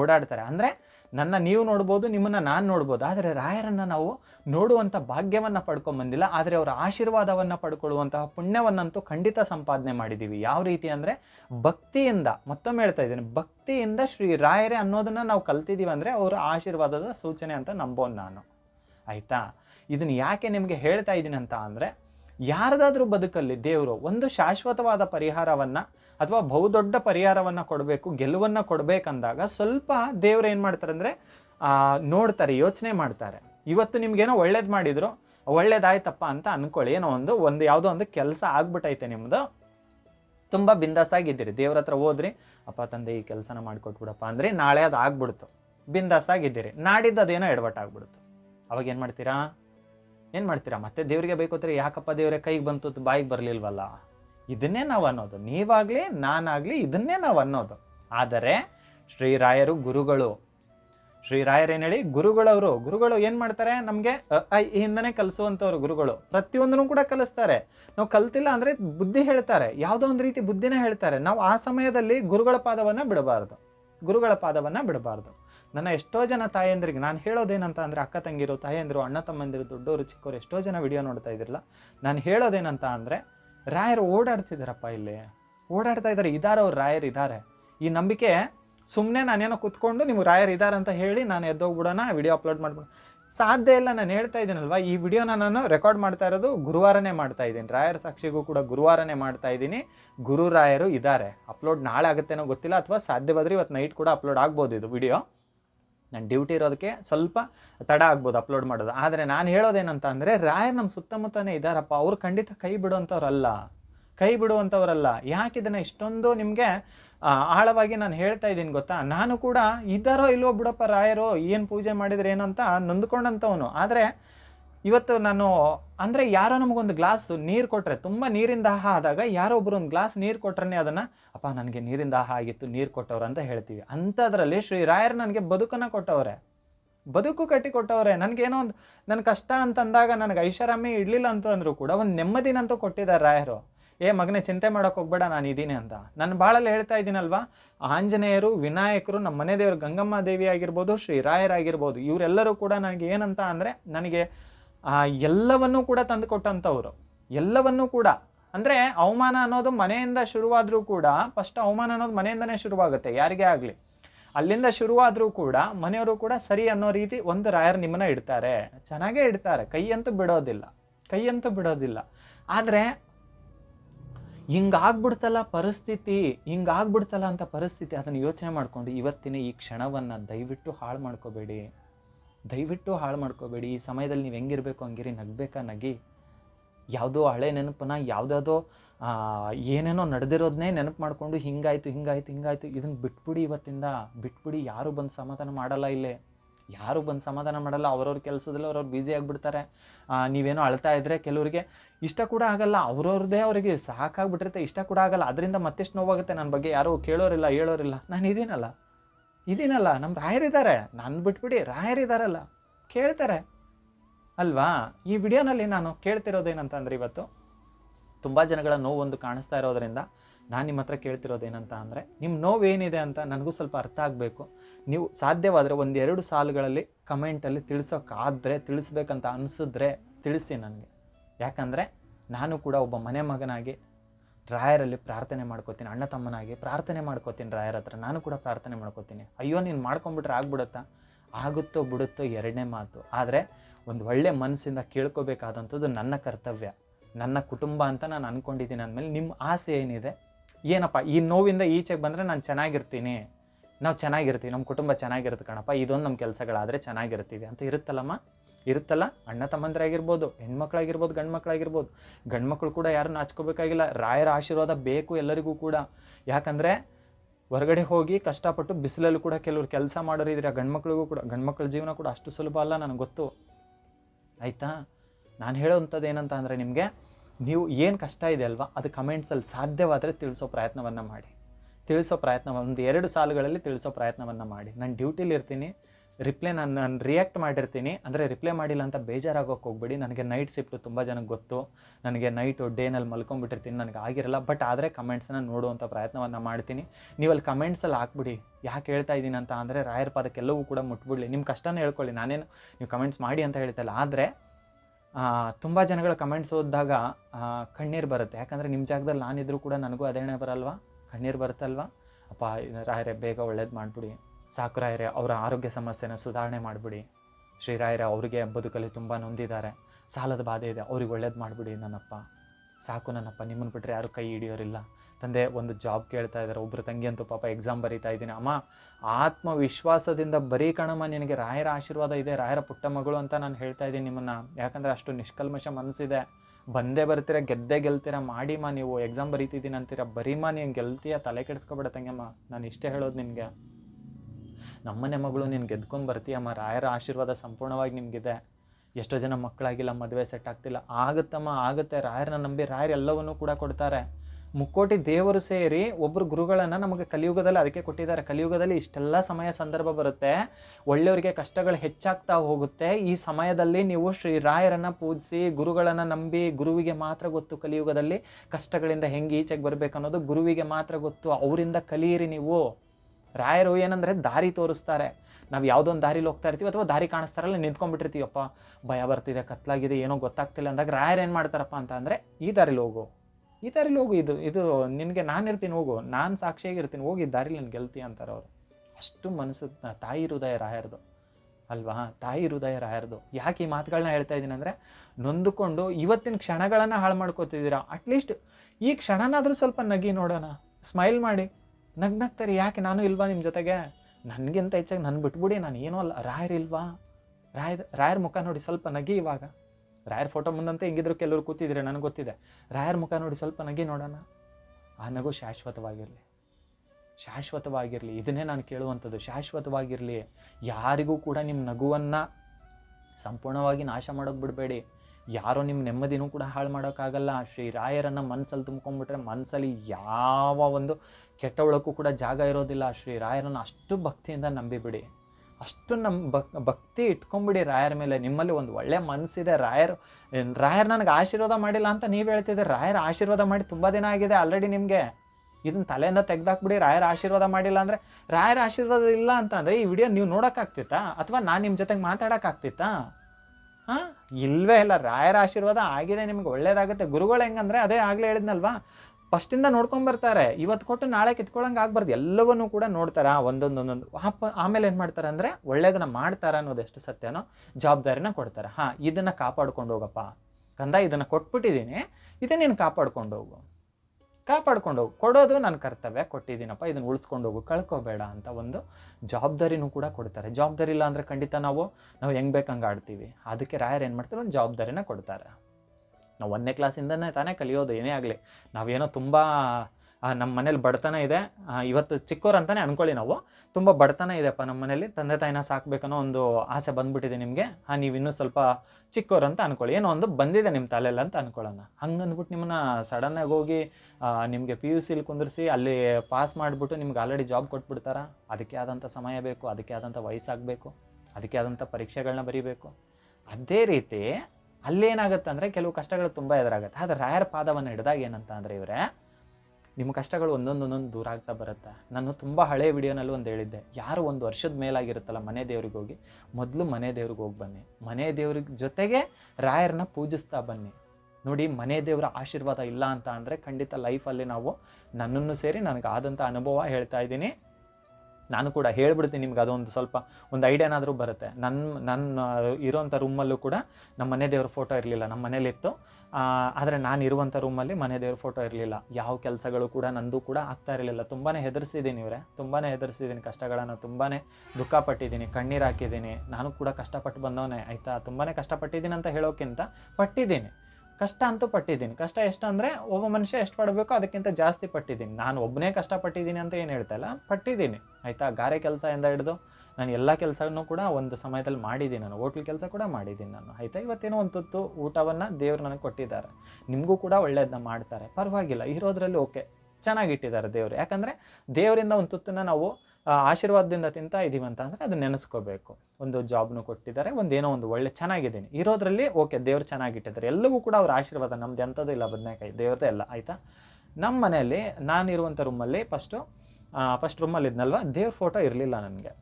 ಓಡಾಡ್ತಾರೆ. ಅಂದರೆ ನನ್ನ ನೀವು ನೋಡ್ಬೋದು, ನಿಮ್ಮನ್ನು ನಾನು ನೋಡ್ಬೋದು. ಆದರೆ ರಾಯರನ್ನು ನಾವು ನೋಡುವಂಥ ಭಾಗ್ಯವನ್ನು ಪಡ್ಕೊಂಬಂದಿಲ್ಲ ಆದರೆ ಅವರ ಆಶೀರ್ವಾದವನ್ನು ಪಡ್ಕೊಳ್ಳುವಂತಹ ಪುಣ್ಯವನ್ನಂತೂ ಖಂಡಿತ ಸಂಪಾದನೆ ಮಾಡಿದ್ದೀವಿ ಯಾವ ರೀತಿ ಅಂದರೆ ಭಕ್ತಿಯಿಂದ, ಮತ್ತೊಮ್ಮೆ ಹೇಳ್ತಾ ಇದ್ದೀನಿ, ಭಕ್ತಿಯಿಂದ ಶ್ರೀ ರಾಯರೇ ಅನ್ನೋದನ್ನು ನಾವು ಕಲ್ತಿದ್ದೀವಿ ಅಂದರೆ ಅವರ ಆಶೀರ್ವಾದದ ಸೂಚನೆ ಅಂತ ನಂಬೋನು ನಾನು. ಆಯಿತಾ? ಇದನ್ನು ಯಾಕೆ ನಿಮಗೆ ಹೇಳ್ತಾ ಇದ್ದೀನಿ ಅಂತ ಅಂದರೆ ಯಾರದಾದ್ರೂ ಬದುಕಲ್ಲಿ ದೇವರು ಒಂದು ಶಾಶ್ವತವಾದ ಪರಿಹಾರವನ್ನು ಅಥವಾ ಬಹುದೊಡ್ಡ ಪರಿಹಾರವನ್ನು ಕೊಡಬೇಕು, ಗೆಲುವನ್ನು ಕೊಡಬೇಕಂದಾಗ ಸ್ವಲ್ಪ ದೇವ್ರು ಏನು ಮಾಡ್ತಾರೆ ಅಂದರೆ ನೋಡ್ತಾರೆ, ಯೋಚನೆ ಮಾಡ್ತಾರೆ. ಇವತ್ತು ನಿಮ್ಗೇನೋ ಒಳ್ಳೇದು ಮಾಡಿದ್ರು, ಒಳ್ಳೇದಾಯ್ತಪ್ಪ ಅಂತ ಅನ್ಕೊಳ್ಳಿ. ಏನೋ ಒಂದು ಒಂದು ಯಾವುದೋ ಒಂದು ಕೆಲಸ ಆಗ್ಬಿಟ್ಟೈತೆ ನಿಮ್ಮದು ತುಂಬ ಬಿಂದಾಸಾಗಿದ್ದೀರಿ. ದೇವ್ರ ಹತ್ರ ಹೋದ್ರಿ, ಅಪ್ಪ ತಂದೆ, ಈ ಕೆಲಸನ ಮಾಡಿಕೊಟ್ಬಿಡಪ್ಪ. ಅಂದ್ರೆ ನಾಳೆ ಅದು ಆಗ್ಬಿಡ್ತು. ಬಿಂದಾಸಾಗಿದ್ದೀರಿ. ನಾಡಿದ್ದು ಅದೇನೋ ಎಡವಟ್ಟಾಗ್ಬಿಡ್ತು ಅವಾಗ ಏನು ಮಾಡ್ತೀರಾ? ಏನು ಮಾಡ್ತೀರಾ? ಮತ್ತೆ ದೇವರಿಗೆ ಬೇಕು ಅಂದ್ರೆ ಯಾಕಪ್ಪ ದೇವರೇ ಕೈಗೆ ಬಂತು ಬಾಯಿಗೆ ಬರಲಿಲ್ವಲ್ಲ? ಇದನ್ನೇ ನಾವು ಅನ್ನೋದು. ನೀವಾಗಲಿ, ನಾನಾಗಲಿ ಇದನ್ನೇ ನಾವು ಅನ್ನೋದು. ಆದರೆ, ಶ್ರೀರಾಯರು ಗುರುಗಳು. ಶ್ರೀರಾಯರು ಏನು ಹೇಳಿ? ಗುರುಗಳವರು. ಗುರುಗಳು ಏನು ಮಾಡ್ತಾರೆ? ನಮಗೆ ಹಿಂದನೇ ಕಲಿಸುವಂಥವ್ರು ಗುರುಗಳು. ಪ್ರತಿಯೊಂದನ್ನು ಕೂಡ ಕಲಿಸ್ತಾರೆ. ನಾವು ಕಲ್ತಿಲ್ಲ ಅಂದರೆ ಬುದ್ಧಿ ಹೇಳ್ತಾರೆ. ಯಾವುದೋ ಒಂದು ರೀತಿ ಬುದ್ಧಿನೇ ಹೇಳ್ತಾರೆ. ನಾವು ಆ ಸಮಯದಲ್ಲಿ ಗುರುಗಳ ಪಾದವನ್ನು ಬಿಡಬಾರ್ದು. ಗುರುಗಳ ಪಾದವನ್ನು ಬಿಡಬಾರ್ದು. ನನ್ನ ಎಷ್ಟೋ ಜನ ತಾಯಂದ್ರಿಗೆ, ನಾನು ಹೇಳೋದೇನಂತ ಅಂದರೆ ಅಕ್ಕ ತಂಗಿರು, ತಾಯಂದಿರು, ಅಣ್ಣ ತಮ್ಮಂದಿರು ದೊಡ್ಡವರು ಚಿಕ್ಕವರು ಎಷ್ಟೋ ಜನ ವಿಡಿಯೋ ನೋಡ್ತಾ ಇದ್ದಿರಲ್ಲ ನಾನು ಹೇಳೋದೇನಂತ ಅಂದರೆ ರಾಯರು ಓಡಾಡ್ತಿದ್ದಾರಪ್ಪ ಇಲ್ಲಿ. ಓಡಾಡ್ತಾ ಇದ್ದಾರೆ ಇದ್ದಾರೆ ಅವ್ರು ರಾಯರು ಇದ್ದಾರೆ ಈ ನಂಬಿಕೆ ಸುಮ್ಮನೆ ನಾನೇನೋ ಕುತ್ಕೊಂಡು ನಿಮ್ಗೆ ರಾಯರು ಇದ್ದಾರೆ ಅಂತ ಹೇಳಿ ನಾನು ಎದ್ದೋಗ್ಬಿಡೋಣ ವಿಡಿಯೋ ಅಪ್ಲೋಡ್ ಮಾಡ್ಬಿಡೋಣ. ಸಾಧ್ಯ ಇಲ್ಲ, ನಾನು ಹೇಳ್ತಾ ಇದ್ದೀನಲ್ವಾ? ಈ ವಿಡಿಯೋನ ನಾನು ರೆಕಾರ್ಡ್ ಮಾಡ್ತಾ ಇರೋದು ಗುರುವಾರನೇ ಮಾಡ್ತಾ ಇದ್ದೀನಿ. ರಾಯರ ಸಾಕ್ಷಿಗೂ ಕೂಡ ಗುರುವಾರನೇ ಮಾಡ್ತಾ ಇದ್ದೀನಿ. ಗುರು ರಾಯರು ಇದ್ದಾರೆ ಅಪ್ಲೋಡ್ ನಾಳೆ ಆಗುತ್ತೇನೋ ಗೊತ್ತಿಲ್ಲ, ಅಥವಾ ಸಾಧ್ಯವಾದ್ರೆ ಇವತ್ತು ನೈಟ್ ಕೂಡ ಅಪ್ಲೋಡ್ ಆಗ್ಬೋದು ಇದು ವಿಡಿಯೋ ನನ್ನ ಡ್ಯೂಟಿ ಇರೋದಕ್ಕೆ ಸ್ವಲ್ಪ ತಡ ಆಗ್ಬೋದು ಅಪ್ಲೋಡ್ ಮಾಡೋದು. ಆದರೆ ನಾನು ಹೇಳೋದೇನಂತ ಅಂದರೆ, ರಾಯರ್ ನಮ್ಮ ಸುತ್ತಮುತ್ತನೇ ಇದ್ದಾರಪ್ಪ ಅವರು ಖಂಡಿತ ಕೈ ಬಿಡುವಂಥವ್ರಲ್ಲ. ಕೈ ಬಿಡುವಂಥವರಲ್ಲ. ಯಾಕೆ ಇದನ್ನು ಇಷ್ಟೊಂದು ನಿಮಗೆ ಆಳವಾಗಿ ನಾನು ಹೇಳ್ತಾ ಇದ್ದೀನಿ ಗೊತ್ತಾ? ನಾನು ಕೂಡ ಇದ್ದಾರೋ ಇಲ್ವೋ ಬಿಡಪ್ಪ ರಾಯರು, ಏನು ಪೂಜೆ ಮಾಡಿದ್ರೆ ಏನು ಅಂತ ನೊಂದ್ಕೊಂಡಂಥವನು. ಆದರೆ ಇವತ್ತು ನಾನು, ಅಂದರೆ ಯಾರೋ ನಮಗೊಂದು ಗ್ಲಾಸ್ ನೀರು ಕೊಟ್ಟರೆ ತುಂಬ ನೀರಿಂದ ಆಹ ಆದಾಗ ಯಾರೋ ಒಬ್ಬರು ಒಂದು ಗ್ಲಾಸ್ ನೀರು ಕೊಟ್ರೆ ಅದನ್ನು, ಅಪ್ಪ, ನನಗೆ ನೀರಿಂದ ಆಹ ಆಗಿತ್ತು, ನೀರು ಕೊಟ್ಟವ್ರು ಅಂತ ಹೇಳ್ತೀವಿ. ಅಂಥದ್ರಲ್ಲಿ ಶ್ರೀ ರಾಯರು ನನಗೆ ಬದುಕನ್ನು ಕೊಟ್ಟವ್ರೆ. ಬದುಕು ಕಟ್ಟಿ ಕೊಟ್ಟವ್ರೆ. ನನಗೇನೋ ಒಂದು ನನ್ನ ಕಷ್ಟ ಅಂತಂದಾಗ ನನಗೆ ಐಷಾರಾಮಿ ಇಡ್ಲಿಲ್ಲ ಅಂತ ಅಂದರೂ ಕೂಡ ಒಂದು ನೆಮ್ಮದಿನಂತೂ ಕೊಟ್ಟಿದ್ದಾರೆ ರಾಯರು. ಏ, ಮಗನೇ, ಚಿಂತೆ ಮಾಡೋಕೆ ಹೋಗ್ಬೇಡ, ನಾನು ಇದ್ದೀನಿ ಅಂತ. ನಾನು ಬಾಳಲ್ಲಿ ಹೇಳ್ತಾ ಇದ್ದೀನಲ್ವಾ? ಆಂಜನೇಯರು, ವಿನಾಯಕರು, ನಮ್ಮ ಮನೆ ದೇವರು ಗಂಗಮ್ಮ ದೇವಿ ಆಗಿರ್ಬೋದು, ಶ್ರೀ ರಾಯರಾಗಿರ್ಬೋದು, ಇವರೆಲ್ಲರೂ ಕೂಡ ನನಗೆ ಏನಂತ ಅಂದರೆ, ನನಗೆ ಆ, ಎಲ್ಲವನ್ನೂ ಕೂಡ ತಂದು ಕೊಟ್ಟಂಥವ್ರು ಎಲ್ಲವನ್ನೂ ಕೂಡ. ಅಂದರೆ ಅವಮಾನ ಅನ್ನೋದು ಮನೆಯಿಂದ ಶುರುವಾದರೂ ಕೂಡ ಫಸ್ಟ್ ಅವಮಾನ ಅನ್ನೋದು ಮನೆಯಿಂದನೇ ಶುರುವಾಗುತ್ತೆ ಯಾರಿಗೇ ಆಗಲಿ. ಅಲ್ಲಿಂದ ಶುರುವಾದರೂ ಕೂಡ ಮನೆಯವರು ಕೂಡ ಸರಿ ಅನ್ನೋ ರೀತಿ ಒಂದು ರಾಯರ್ ನಿಮ್ಮನ್ನ ಇಡ್ತಾರೆ. ಚೆನ್ನಾಗೇ ಇಡ್ತಾರೆ ಕೈಯಂತೂ ಬಿಡೋದಿಲ್ಲ ಕೈಯಂತೂ ಬಿಡೋದಿಲ್ಲ. ಆದರೆ ಹಿಂಗಾಗ್ಬಿಡ್ತಲ್ಲ ಪರಿಸ್ಥಿತಿ ಹಿಂಗಾಗ್ಬಿಡ್ತಲ್ಲ ಅಂತ ಪರಿಸ್ಥಿತಿ ಅದನ್ನು ಯೋಚನೆ ಮಾಡಿಕೊಂಡು ಇವತ್ತಿನ ಈ ಕ್ಷಣವನ್ನು ದಯವಿಟ್ಟು ಹಾಳು ಮಾಡ್ಕೋಬೇಡಿ. ದಯವಿಟ್ಟು ಹಾಳು ಮಾಡ್ಕೋಬೇಡಿ. ಈ ಸಮಯದಲ್ಲಿ ನೀವು ಹೆಂಗಿರಬೇಕು ಹಂಗಿರಿ, ನಗ್ಬೇಕಾ, ನಗಿ. ಯಾವುದೋ ಹಳೆ ನೆನಪನ್ನ, ಯಾವುದಾದೋ ಏನೇನೋ ನಡೆದಿರೋದನ್ನೇ ನೆನಪು ಮಾಡಿಕೊಂಡು ಹಿಂಗಾಯಿತು ಹಿಂಗಾಯಿತು ಹಿಂಗಾಯಿತು ಇದನ್ನು ಬಿಟ್ಬಿಡಿ ಇವತ್ತಿಂದ. ಬಿಟ್ಬಿಡಿ, ಯಾರು ಬಂದು ಸಮಾಧಾನ ಮಾಡಲ್ಲ ಇಲ್ಲೇ. ಯಾರು ಬಂದು ಸಮಾಧಾನ ಮಾಡಲ್ಲ, ಅವ್ರವ್ರ ಕೆಲಸದಲ್ಲಿ ಅವ್ರವ್ರು ಬ್ಯುಸಿ ಆಗಿಬಿಡ್ತಾರೆ. ನೀವೇನೋ ಅಳ್ತಾ ಇದ್ರೆ ಕೆಲವರಿಗೆ ಇಷ್ಟ ಕೂಡ ಆಗಲ್ಲ, ಅವ್ರವ್ರದ್ದೇ ಅವರಿಗೆ ಸಾಕಾಗ್ಬಿಟ್ಟಿರುತ್ತೆ, ಇಷ್ಟ ಕೂಡ ಆಗಲ್ಲ. ಅದರಿಂದ ಮತ್ತೆಷ್ಟು ನೋವಾಗುತ್ತೆ ನನ್ನ ಬಗ್ಗೆ? ಯಾರೂ ಕೇಳೋರಿಲ್ಲ, ಹೇಳೋರಿಲ್ಲ. ನಾನು ಇದೀನಲ್ಲ. ಇದೀನಲ್ಲ ನಮ್ಮ ರಾಯರಿದ್ದಾರೆ ನಾನು ಬಿಟ್ಬಿಡಿ ರಾಯರಿದ್ದಾರಲ್ಲ ಕೇಳ್ತಾರೆ. ಅಲ್ವಾ? ಈ ವಿಡಿಯೋನಲ್ಲಿ ನಾನು ಕೇಳ್ತಿರೋದೇನಂತಂದ್ರೆ ಇವತ್ತು ತುಂಬ ಜನಗಳ ನೋವು ಒಂದು ಕಾಣಿಸ್ತಾ ಇರೋದ್ರಿಂದ ನಾನು ನಿಮ್ಮ ಹತ್ರ ಕೇಳ್ತಿರೋದೇನಂತ ಅಂದರೆ ನಿಮ್ಮ ನೋವು ಏನಿದೆ ಅಂತ ನನಗೂ ಸ್ವಲ್ಪ ಅರ್ಥ ಆಗಬೇಕು. ನೀವು ಸಾಧ್ಯವಾದರೆ ಒಂದೆರಡು ಸಾಲುಗಳಲ್ಲಿ ಕಮೆಂಟಲ್ಲಿ ತಿಳಿಸೋಕ್ಕಾದರೆ ತಿಳಿಸ್ಬೇಕಂತ ಅನಿಸಿದ್ರೆ ತಿಳಿಸಿ ನನಗೆ. ಯಾಕಂದರೆ, ನಾನು ಕೂಡ ಒಬ್ಬ ಮನೆ ಮಗನಾಗಿ ರಾಯರಲ್ಲಿ ಪ್ರಾರ್ಥನೆ ಮಾಡ್ಕೋತೀನಿ, ಅಣ್ಣ ತಮ್ಮನಾಗಿ ಪ್ರಾರ್ಥನೆ ಮಾಡ್ಕೋತೀನಿ ರಾಯರ ಹತ್ರ. ನಾನು ಕೂಡ ಪ್ರಾರ್ಥನೆ ಮಾಡ್ಕೋತೀನಿ. ಅಯ್ಯೋ, ನೀನು ಮಾಡ್ಕೊಂಬಿಟ್ರೆ ಆಗ್ಬಿಡುತ್ತಾ? ಆಗುತ್ತೋ ಬಿಡುತ್ತೋ ಎರಡನೇ ಮಾತು. ಆದರೆ ಒಂದು ಒಳ್ಳೆ ಮನಸ್ಸಿಂದ ಕೇಳ್ಕೋಬೇಕಾದಂಥದ್ದು ನನ್ನ ಕರ್ತವ್ಯ. ನನ್ನ ಕುಟುಂಬ ಅಂತ ನಾನು ಅಂದ್ಕೊಂಡಿದ್ದೀನಿ ಅಂದಮೇಲೆ ನಿಮ್ಮ ಆಸೆ ಏನಿದೆ? ಏನಪ್ಪ, ಈ ನೋವಿಂದ ಈಚೆಗೆ ಬಂದರೆ ನಾನು ಚೆನ್ನಾಗಿರ್ತೀನಿ. ನಾವು ಚೆನ್ನಾಗಿರ್ತೀವಿ ನಮ್ಮ ಕುಟುಂಬ ಚೆನ್ನಾಗಿರುತ್ತೆ ಕಣಪ್ಪ, ಇದೊಂದು ನಮ್ಮ ಕೆಲಸಗಳಾದರೆ ಚೆನ್ನಾಗಿರ್ತೀವಿ ಅಂತ ಇರುತ್ತಲ್ಲಮ್ಮ? ಇರುತ್ತಲ್ಲ? ಅಣ್ಣ ತಮ್ಮಂದ್ರಾಗಿರ್ಬೋದು, ಹೆಣ್ಮಕ್ಳಾಗಿರ್ಬೋದು ಗಂಡು ಮಕ್ಕಳಾಗಿರ್ಬೋದು ಗಂಡು ಕೂಡ ಯಾರು ನಾಚ್ಕೋಬೇಕಾಗಿಲ್ಲ. ರಾಯರ ಆಶೀರ್ವಾದ ಬೇಕು ಎಲ್ಲರಿಗೂ ಕೂಡ. ಯಾಕಂದರೆ ಹೊರಗಡೆ ಹೋಗಿ ಕಷ್ಟಪಟ್ಟು ಬಿಸಿಲಲ್ಲೂ ಕೂಡ ಕೆಲವರು ಕೆಲಸ ಮಾಡೋರು ಇದ್ರೆ ಗಂಡ್ಮಕ್ಳಿಗೂ ಕೂಡ, ಗಂಡ್ಮಕ್ಳ ಜೀವನ ಕೂಡ ಅಷ್ಟು ಸುಲಭ ಅಲ್ಲ ನನಗೆ ಗೊತ್ತು. ಆಯಿತಾ? ನಾನು ಹೇಳೋವಂಥದ್ದು ಏನಂತ ಅಂದರೆ ನಿಮಗೆ, ನೀವು ಏನು ಕಷ್ಟ ಇದೆ ಅಲ್ವಾ, ಅದು ಕಮೆಂಟ್ಸಲ್ಲಿ ಸಾಧ್ಯವಾದರೆ ತಿಳಿಸೋ ಪ್ರಯತ್ನವನ್ನು ಮಾಡಿ. ತಿಳಿಸೋ ಪ್ರಯತ್ನ ಒಂದು ಎರಡು ಸಾಲುಗಳಲ್ಲಿ ತಿಳಿಸೋ ಪ್ರಯತ್ನವನ್ನು ಮಾಡಿ. ನಾನು ಡ್ಯೂಟಿಲಿ ಇರ್ತೀನಿ. ರಿಪ್ಲೈ ನಾನು ನಾನು ರಿಯಾಕ್ಟ್ ಮಾಡಿರ್ತೀನಿ. ಅಂದರೆ ರಿಪ್ಲೈ ಮಾಡಿಲ್ಲ ಅಂತ ಬೇಜಾರಾಗೋಕೆ ಹೋಗ್ಬೇಡಿ. ನನಗೆ ನೈಟ್ ಶಿಫ್ಟು ತುಂಬ ಜನಕ್ಕೆ ಗೊತ್ತು. ನನಗೆ ನೈಟು ಡೇನಲ್ಲಿ ಮಲ್ಕೊಂಡ್ಬಿಟ್ಟಿರ್ತೀನಿ ನನಗೆ ಆಗಿರಲ್ಲ. ಬಟ್ ಆದರೆ ಕಮೆಂಟ್ಸನ್ನ ನೋಡುವಂಥ ಪ್ರಯತ್ನವನ್ನು ಮಾಡ್ತೀನಿ. ನೀವು ಅಲ್ಲಿ ಕಮೆಂಟ್ಸಲ್ಲಿ ಹಾಕ್ಬಿಡಿ. ಯಾಕೆ ಹೇಳ್ತಾ ಇದ್ದೀನಿ ಅಂತ ಅಂದರೆ ರಾಯರ ಪಾದಕ್ಕೆಲ್ಲವೂ ಕೂಡ ಮುಟ್ಬಿಡಲಿ. ನಿಮ್ಮ ಕಷ್ಟನೇ ಹೇಳ್ಕೊಳ್ಳಿ. ನಾನೇನು ನೀವು ಕಮೆಂಟ್ಸ್ ಮಾಡಿ ಅಂತ ಹೇಳ್ತಲ್ಲ ಆದರೆ ತುಂಬ ಜನಗಳ ಕಮೆಂಟ್ಸ್ ಓದಿದಾಗ ಕಣ್ಣೀರು ಬರುತ್ತೆ. ಯಾಕಂದರೆ ನಿಮ್ಮ ಜಾಗದಲ್ಲಿ ನಾನಿದ್ರು ಕೂಡ ನನಗೂ ಅದೇಣೆ ಬರಲ್ವಾ? ಕಣ್ಣೀರು ಬರುತ್ತಲ್ವಾ? ಅಪ್ಪ, ರಾಯರೇ, ಬೇಗ ಒಳ್ಳೇದು ಮಾಡಿಬಿಡಿ. ಸಾಕು ರಾಯರೇ ಅವರ ಆರೋಗ್ಯ ಸಮಸ್ಯೆನ ಸುಧಾರಣೆ ಮಾಡಿಬಿಡಿ. ಶ್ರೀರಾಯರೇ, ಅವರಿಗೆ ಬದುಕಲ್ಲಿ ತುಂಬ ನೊಂದಿದ್ದಾರೆ. ಸಾಲದ ಬಾಧೆ ಇದೆ, ಅವ್ರಿಗೆ ಒಳ್ಳೇದು ಮಾಡಿಬಿಡಿ ನನ್ನಪ್ಪ. ಸಾಕು ನನ್ನಪ್ಪ ನಿಮ್ಮನ್ನು ಬಿಟ್ಟರೆ ಯಾರು ಕೈ ಹಿಡಿಯೋರಿಲ್ಲ. ತಂದೆ, ಒಂದು ಜಾಬ್ ಕೇಳ್ತಾ ಇದ್ದಾರೆ ಒಬ್ಬರು ತಂಗಿ ಅಂತೂ ಪಾಪ ಎಕ್ಸಾಮ್ ಬರೀತಾ ಇದ್ದೀನಿ. ಅಮ್ಮ, ಆತ್ಮವಿಶ್ವಾಸದಿಂದ ಬರೀ ಕಣಮ್ಮ, ನಿನಗೆ ರಾಯರ ಆಶೀರ್ವಾದ ಇದೆ, ರಾಯರ ಪುಟ್ಟ ಮಗಳು ಅಂತ ನಾನು ಹೇಳ್ತಾ ಇದ್ದೀನಿ ನಿಮ್ಮನ್ನು. ಯಾಕಂದರೆ ಅಷ್ಟು ನಿಷ್ಕಲ್ಮಶ ಮನಸ್ಸಿದೆ. ಬಂದೇ ಬರ್ತೀರ, ಗೆದ್ದೇ ಗೆಲ್ತೀರ, ಮಾಡಿಮ್ಮ ನೀವು ಎಕ್ಸಾಮ್ ಬರೀತಿದ್ದೀನಿ ಅಂತೀರ, ಬರೀಮ್ಮ, ನೀನು ಗೆಲ್ತೀಯ, ತಲೆ ಕೆಡಿಸ್ಕೊಬೇಡ ತಂಗಮ್ಮ ನಾನು ಇಷ್ಟೇ ಹೇಳೋದು ನಿನಗೆ. ನಮ್ಮನೆ ಮಗಳು ನೀನು ಗೆದ್ಕೊಂಡು ಬರ್ತೀಯಮ್ಮ ರಾಯರ ಆಶೀರ್ವಾದ ಸಂಪೂರ್ಣವಾಗಿ ನಿಮಗಿದೆ. ಎಷ್ಟೋ ಜನ ಮಕ್ಕಳಾಗಿಲ್ಲ, ಮದುವೆ ಸೆಟ್ ಆಗ್ತಿಲ್ಲ. ಆಗುತ್ತಮ್ಮ, ಆಗುತ್ತೆ. ರಾಯರನ್ನ ನಂಬಿ ರಾಯರು ಎಲ್ಲವನ್ನೂ ಕೂಡ ಕೊಡ್ತಾರೆ. ಮುಕ್ಕೋಟಿ ದೇವರು ಸೇರಿ ಒಬ್ಬರು ಗುರುಗಳನ್ನು ನಮಗೆ ಕಲಿಯುಗದಲ್ಲಿ ಅದಕ್ಕೆ ಕೊಟ್ಟಿದ್ದಾರೆ. ಕಲಿಯುಗದಲ್ಲಿ ಇಷ್ಟೆಲ್ಲ ಸಮಯ ಸಂದರ್ಭ ಬರುತ್ತೆ. ಒಳ್ಳೆಯವರಿಗೆ ಕಷ್ಟಗಳು ಹೆಚ್ಚಾಗ್ತಾ ಹೋಗುತ್ತೆ. ಈ ಸಮಯದಲ್ಲಿ ನೀವು ಶ್ರೀ ರಾಯರನ್ನು ಪೂಜಿಸಿ, ಗುರುಗಳನ್ನು ನಂಬಿ, ಗುರುವಿಗೆ ಮಾತ್ರ ಗೊತ್ತು ಕಲಿಯುಗದಲ್ಲಿ ಕಷ್ಟಗಳಿಂದ ಹೆಂಗೆ ಈಚೆಗೆ ಬರಬೇಕನ್ನೋದು ಗುರುವಿಗೆ ಮಾತ್ರ ಗೊತ್ತು. ಅವರಿಂದ ಕಲಿಯಿರಿ ನೀವು. ರಾಯರು ಏನಂದರೆ ದಾರಿ ತೋರಿಸ್ತಾರೆ. ನಾವು ಯಾವುದೋ ಒಂದು ದಾರಿಲಿ ಹೋಗ್ತಾ ಇರ್ತೀವಿ ಅಥವಾ ದಾರಿ ಕಾಣಿಸ್ತಾರಲ್ಲ, ನಿಂತ್ಕೊಂಡ್ಬಿಟ್ಟಿರ್ತೀವಪ್ಪ, ಭಯ ಬರ್ತಿದೆ, ಕತ್ಲಾಗಿದೆ, ಏನೋ ಗೊತ್ತಾಗ್ತಿಲ್ಲ ಅಂದಾಗ ರಾಯರು ಏನು ಮಾಡ್ತಾರಪ್ಪ ಅಂತ ಅಂದರೆ, ಈ ದಾರಿಲಿ ಹೋಗು. ಈ ದಾರಿಲಿ ಹೋಗು, ಇದು ಇದು ನಿನಗೆ ನಾನು ಇರ್ತೀನಿ, ಹೋಗು. ನಾನು ಸಾಕ್ಷಿಯಾಗಿರ್ತೀನಿ ಹೋಗಿ ದಾರಿಲಿ ನಾನು ಗೆಲ್ತಿ ಅಂತಾರೆ ಅವರು. ಅಷ್ಟು ಮನಸ್ಸು, ತಾಯಿ ಹೃದಯ ರಾಯರ್ದು. ಅಲ್ವಾ? ತಾಯಿ ಹೃದಯ ರಾಯರ್ದು. ಯಾಕೆ ಈ ಮಾತುಗಳನ್ನ ಹೇಳ್ತಾ ಇದ್ದೀನಿ ಅಂದರೆ, ನೊಂದುಕೊಂಡು ಇವತ್ತಿನ ಕ್ಷಣಗಳನ್ನು ಹಾಳು ಮಾಡ್ಕೋತಿದ್ದೀರಾ? ಅಟ್ಲೀಸ್ಟ್ ಈ ಕ್ಷಣನಾದರೂ ಸ್ವಲ್ಪ ನಗಿ ನೋಡೋಣ. ಸ್ಮೈಲ್ ಮಾಡಿ. ನಗ್ ನಗ್ತಾರೆ ಯಾಕೆ ನಾನು ಇಲ್ವಾ ನಿಮ್ಮ ಜೊತೆಗೆ? ನನಗಿಂತ ಹೆಚ್ಚಾಗಿ ನನ್ನ ಬಿಟ್ಬಿಡಿ, ನಾನು ಏನೂ ಅಲ್ಲ. ರಾಯರ್ ಇಲ್ವಾ? ರಾಯ್ ರಾಯರ್ ಮುಖ ನೋಡಿ ಸ್ವಲ್ಪ ನಗಿ ಇವಾಗ. ರಾಯರ್ ಫೋಟೋ ಮುಂದಂತೆ ಹೆಂಗಿದ್ರು ಕೆಲವರು ಕೂತಿದ್ರೆ ನನಗೆ ಗೊತ್ತಿದೆ. ರಾಯರ್ ಮುಖ ನೋಡಿ ಸ್ವಲ್ಪ ನಗಿ ನೋಡೋಣ. ಆ ನಗು ಶಾಶ್ವತವಾಗಿರಲಿ. ಶಾಶ್ವತವಾಗಿರಲಿ. ಇದನ್ನೇ ನಾನು ಕೇಳುವಂಥದ್ದು. ಶಾಶ್ವತವಾಗಿರಲಿ. ಯಾರಿಗೂ ಕೂಡ ನಿಮ್ಮ ನಗುವನ್ನು ಸಂಪೂರ್ಣವಾಗಿ ನಾಶ ಮಾಡೋಕೆ ಬಿಡಬೇಡಿ. ಯಾರೋ ನಿಮ್ಮ ನೆಮ್ಮದಿನೂ ಕೂಡ ಹಾಳು ಮಾಡೋಕ್ಕಾಗಲ್ಲ. ಶ್ರೀ ರಾಯರನ್ನು ಮನಸ್ಸಲ್ಲಿ ತುಂಬ್ಕೊಂಡ್ಬಿಟ್ರೆ ಮನಸ್ಸಲ್ಲಿ ಯಾವ ಒಂದು ಕೆಟ್ಟ ಒಳಕ್ಕೂ ಕೂಡ ಜಾಗ ಇರೋದಿಲ್ಲ. ಶ್ರೀ ರಾಯರನ್ನು ಅಷ್ಟು ಭಕ್ತಿಯಿಂದ ನಂಬಿಬಿಡಿ. ಅಷ್ಟು ನಮ್ಮ ಭಕ್, ಭಕ್ತಿ ಇಟ್ಕೊಂಬಿಡಿ ರಾಯರ ಮೇಲೆ. ನಿಮ್ಮಲ್ಲಿ ಒಂದು ಒಳ್ಳೆ ಮನಸ್ಸಿದೆ ರಾಯರು, ರಾಯರ್ ನನಗೆ ಆಶೀರ್ವಾದ ಮಾಡಿಲ್ಲ ಅಂತ ನೀವು ಹೇಳ್ತಿದ್ದೆ ರಾಯರ ಆಶೀರ್ವಾದ ಮಾಡಿ ತುಂಬ ದಿನ ಆಗಿದೆ ಆಲ್ರೆಡಿ ನಿಮಗೆ. ಇದನ್ನ ತಲೆಯಿಂದ ತೆಗೆದಾಕ್ಬಿಡಿ ರಾಯರ ಆಶೀರ್ವಾದ ಮಾಡಿಲ್ಲ ಅಂದರೆ ರಾಯರ ಆಶೀರ್ವಾದ ಇಲ್ಲ ಅಂತ ಅಂದರೆ ಈ ವಿಡಿಯೋ ನೀವು ನೋಡೋಕ್ಕಾಗ್ತಿತ್ತಾ? ಅಥವಾ ನಾನು ನಿಮ್ಮ ಜೊತೆಗೆ ಮಾತಾಡೋಕ್ಕಾಗ್ತಿತ್ತಾ? ಹಾಂ? ಇಲ್ವೇ ಇಲ್ಲ, ರಾಯರ ಆಶೀರ್ವಾದ ಆಗಿದೆ, ನಿಮ್ಗೆ ಒಳ್ಳೇದಾಗುತ್ತೆ. ಗುರುಗಳು ಹೆಂಗಂದ್ರೆ ಅದೇ ಆಗಲೇ ಹೇಳಿದ್ನಲ್ವಾ? ಫಸ್ಟಿಂದ ನೋಡ್ಕೊಂಬರ್ತಾರೆ ಇವತ್ತು ಕೊಟ್ಟು ನಾಳೆ ಕಿತ್ಕೊಳ್ಳಂಗೆ ಆಗ್ಬಾರ್ದು. ಎಲ್ಲವನ್ನೂ ಕೂಡ ನೋಡ್ತಾರೆ? ಒಂದೊಂದೊಂದೊಂದು. ಒಂದೊಂದು ಒಂದೊಂದು ಆಪ ಆಮೇಲೆ ಏನು ಮಾಡ್ತಾರೆ ಅಂದರೆ, ಒಳ್ಳೇದನ್ನ ಮಾಡ್ತಾರೆ ಅನ್ನೋದು ಎಷ್ಟು ಸತ್ಯನೋ, ಜವಾಬ್ದಾರಿನ ಕೊಡ್ತಾರೆ. ಹಾಂ, ಇದನ್ನು ಕಾಪಾಡ್ಕೊಂಡು ಹೋಗಪ್ಪ. ಕಂದ, ಇದನ್ನು ಕೊಟ್ಬಿಟ್ಟಿದ್ದೀನಿ ನೀನು ಕಾಪಾಡ್ಕೊಂಡು ಹೋಗು? ಕಾಪಾಡ್ಕೊಂಡು ಹೋಗು. ಕೊಡೋದು ನನ್ನ ಕರ್ತವ್ಯ. ಕೊಟ್ಟಿದ್ದೀನಪ್ಪ. ಇದನ್ನು ಉಳಿಸ್ಕೊಂಡು ಹೋಗು. ಕಳ್ಕೊಬೇಡ ಅಂತ ಒಂದು ಜವಾಬ್ದಾರಿನೂ ಕೂಡ ಕೊಡ್ತಾರೆ. ಜವಾಬ್ದಾರಿ ಇಲ್ಲ ಅಂದರೆ ಖಂಡಿತ ನಾವು ನಾವು ಹೆಂಗೆ ಬೇಕಂಗೆ ಆಡ್ತೀವಿ. ಅದಕ್ಕೆ ರಾಯರ್ ಏನು ಮಾಡ್ತಾರೆ? ಒಂದು ಜವಾಬ್ದಾರಿನ ಕೊಡ್ತಾರೆ. ನಾವು ಒಂದನೇ ಕ್ಲಾಸಿಂದನೇ ತಾನೇ ಕಲಿಯೋದು. ಏನೇ ಆಗಲಿ. ನಾವೇನೋ ತುಂಬ ನಮ್ಮ ಮನೇಲಿ ಬಡತನ ಇದೆ. ಇವತ್ತು ಚಿಕ್ಕವ್ರು ಅಂತಾನೆ ಅನ್ಕೊಳ್ಳಿ ನಾವು. ತುಂಬ ಬಡತನ ಇದೆಪ್ಪ ನಮ್ಮ ಮನೇಲಿ. ತಂದೆ ತಾಯಿನ ಸಾಕ್ಬೇಕನ್ನೋ ಒಂದು ಆಸೆ ಬಂದ್ಬಿಟ್ಟಿದೆ ನಿಮಗೆ. ಹಾಂ ನೀವು ಇನ್ನೂ ಸ್ವಲ್ಪ ಚಿಕ್ಕವ್ರು ಅಂತ ಅನ್ಕೊಳ್ಳಿ. ಏನೋ ಒಂದು ಬಂದಿದೆ ನಿಮ್ಮ ತಲೆಯಲ್ಲಿ ಅಂತ ಅನ್ಕೊಳ್ಳೋಣ. ಹಂಗೆ ಅಂದ್ಬಿಟ್ಟು ನಿಮ್ಮನ್ನ ಸಡನ್ನಾಗಿ ಹೋಗಿ ನಿಮಗೆ ಪಿ ಯು ಸಿಲಿ ಕುಂದಿರಿಸಿ, ಅಲ್ಲಿ ಪಾಸ್ ಮಾಡಿಬಿಟ್ಟು ನಿಮ್ಗೆ ಆಲ್ರೆಡಿ ಜಾಬ್ ಕೊಟ್ಬಿಡ್ತಾರ? ಅದಕ್ಕೆ ಆದಂಥ ಸಮಯ ಬೇಕು, ಅದಕ್ಕೆ ಆದಂಥ ವಯಸ್ಸಾಗಬೇಕು, ಅದಕ್ಕೆ ಆದಂಥ ಪರೀಕ್ಷೆಗಳನ್ನ ಬರೀಬೇಕು. ಅದೇ ರೀತಿ ಅಲ್ಲೇನಾಗುತ್ತೆ ಅಂದರೆ ಕೆಲವು ಕಷ್ಟಗಳು ತುಂಬ ಎದುರಾಗುತ್ತೆ. ಆದರೆ ರಾಯರ ಪಾದವನ್ನು ಹಿಡಿದಾಗ ಏನಂತ ಅಂದರೆ ಇವರೇ ನಿಮ್ಮ ಕಷ್ಟಗಳು ಒಂದೊಂದೊಂದೊಂದು ಒಂದೊಂದು ದೂರ ಆಗ್ತಾ ಬರುತ್ತೆ? ನಾನು ತುಂಬ ಹಳೆಯ ವಿಡಿಯೋನಲ್ಲಿ ಒಂದು ಹೇಳಿದ್ದೆ. ಯಾರು ಒಂದು ವರ್ಷದ ಮೇಲಾಗಿರುತ್ತಲ್ಲ ಮನೆ ದೇವ್ರಿಗೆ ಹೋಗಿ, ಮೊದಲು ಮನೆ ದೇವ್ರಿಗೆ ಹೋಗಿ ಬನ್ನಿ. ಮನೆ ದೇವ್ರಿಗೆ ಜೊತೆಗೆ ರಾಯರನ್ನ ಪೂಜಿಸ್ತಾ ಬನ್ನಿ. ನೋಡಿ, ಮನೆ ದೇವರ ಆಶೀರ್ವಾದ ಇಲ್ಲ ಅಂತ ಅಂದರೆ ಖಂಡಿತ ಲೈಫಲ್ಲಿ ನಾವು ನನ್ನನ್ನು ಸೇರಿ ನನಗಾದಂಥ ಅನುಭವ ಹೇಳ್ತಾ ಇದ್ದೀನಿ. ನಾನು ಕೂಡ ಹೇಳ್ಬಿಡ್ತೀನಿ ನಿಮ್ಗೆ ಅದೊಂದು ಸ್ವಲ್ಪ ಒಂದು ಐಡಿಯಾನಾದರೂ ಬರುತ್ತೆ. ನನ್ನ ನನ್ನ ಇರೋಂಥ ರೂಮಲ್ಲೂ ಕೂಡ ನಮ್ಮ ಮನೆ ದೇವ್ರ ಫೋಟೋ ಇರಲಿಲ್ಲ. ನಮ್ಮ ಮನೇಲಿತ್ತು ಆದರೆ ನಾನು ಇರುವಂಥ ರೂಮಲ್ಲಿ ಮನೆ ದೇವ್ರ ಫೋಟೋ ಇರಲಿಲ್ಲ. ಯಾವ ಕೆಲಸಗಳು ಕೂಡ ನಂದು ಕೂಡ ಆಗ್ತಾ ಇರಲಿಲ್ಲ. ತುಂಬಾ ಹೆದರ್ಸಿದ್ದೀನಿ ಇವರೇ. ತುಂಬಾ ಹೆದರ್ಸಿದ್ದೀನಿ ಕಷ್ಟಗಳನ್ನು. ತುಂಬಾ ದುಃಖ ಪಟ್ಟಿದ್ದೀನಿ ಕಣ್ಣೀರು ಹಾಕಿದ್ದೀನಿ ನಾನು ಕೂಡ ಕಷ್ಟಪಟ್ಟು ಬಂದವನೇ, ಆಯಿತಾ? ತುಂಬಾ ಕಷ್ಟಪಟ್ಟಿದ್ದೀನಿ ಅಂತ ಹೇಳೋಕ್ಕಿಂತ ಪಟ್ಟಿದ್ದೀನಿ ಕಷ್ಟ ಅಂತೂ ಪಟ್ಟಿದ್ದೀನಿ. ಕಷ್ಟ ಎಷ್ಟು ಅಂದರೆ, ಒಬ್ಬ ಮನುಷ್ಯ ಎಷ್ಟು ಪಡಬೇಕೋ ಅದಕ್ಕಿಂತ ಜಾಸ್ತಿ ಪಟ್ಟಿದ್ದೀನಿ. ನಾನು ಒಬ್ಬನೇ ಕಷ್ಟಪಟ್ಟಿದ್ದೀನಿ ಅಂತ ಏನು ಹೇಳ್ತಾಯಿಲ್ಲ ಪಟ್ಟಿದ್ದೀನಿ. ಆಯಿತಾ? ಗಾರೆ ಕೆಲಸ ಇಂದ ಹಿಡಿದು ನಾನು ಎಲ್ಲ ಕೆಲಸನೂ ಕೂಡ ಒಂದು ಸಮಯದಲ್ಲಿ ಮಾಡಿದ್ದೀನಿ ನಾನು. ಹೋಟ್ಲ್ ಕೆಲಸ ಕೂಡ ಮಾಡಿದ್ದೀನಿ ನಾನು. ಆಯಿತಾ? ಇವತ್ತೇನೋ ಒಂದು ತುತ್ತು ಊಟವನ್ನು ದೇವ್ರು ನನಗೆ ಕೊಟ್ಟಿದ್ದಾರೆ. ನಿಮಗೂ ಕೂಡ ಒಳ್ಳೆಯದನ್ನ ಮಾಡ್ತಾರೆ. ಪರವಾಗಿಲ್ಲ. ಇರೋದ್ರಲ್ಲಿ ಓಕೆ. ಚೆನ್ನಾಗಿಟ್ಟಿದ್ದಾರೆ ದೇವರು. ಯಾಕಂದರೆ ದೇವರಿಂದ ಒಂದು ತುತ್ತನ್ನು ನಾವು ಆಶೀರ್ವಾದದಿಂದ ತಿಂತಾ ಅಂತ ಅಂದರೆ ಅದು ನೆನೆಸ್ಕೋಬೇಕು. ಒಂದು ಜಾಬ್ನು ಕೊಟ್ಟಿದ್ದಾರೆ, ಒಂದು ಏನೋ ಒಂದು ಒಳ್ಳೆ ಚೆನ್ನಾಗಿದ್ದೀನಿ. ಇರೋದ್ರಲ್ಲಿ ಓಕೆ ದೇವ್ರು ಚೆನ್ನಾಗಿಟ್ಟಿದ್ದಾರೆ. ಎಲ್ಲವೂ ಕೂಡ ಅವ್ರ ಆಶೀರ್ವಾದ, ನಮ್ದು ಎಂಥದ್ದು ಇಲ್ಲ ಬದನೇಕಾಯಿ, ದೇವ್ರದ್ದೇ ಎಲ್ಲ ಆಯಿತಾ? ನಮ್ಮ ಮನೆಯಲ್ಲಿ ನಾನು ಇರುವಂಥ ರೂಮಲ್ಲಿ ಫಸ್ಟು ಫಸ್ಟ್ ರೂಮಲ್ಲಿ ಇದ್ನಲ್ವ, ದೇವ್ರ ಫೋಟೋ ಇರಲಿಲ್ಲ ನನಗೆ.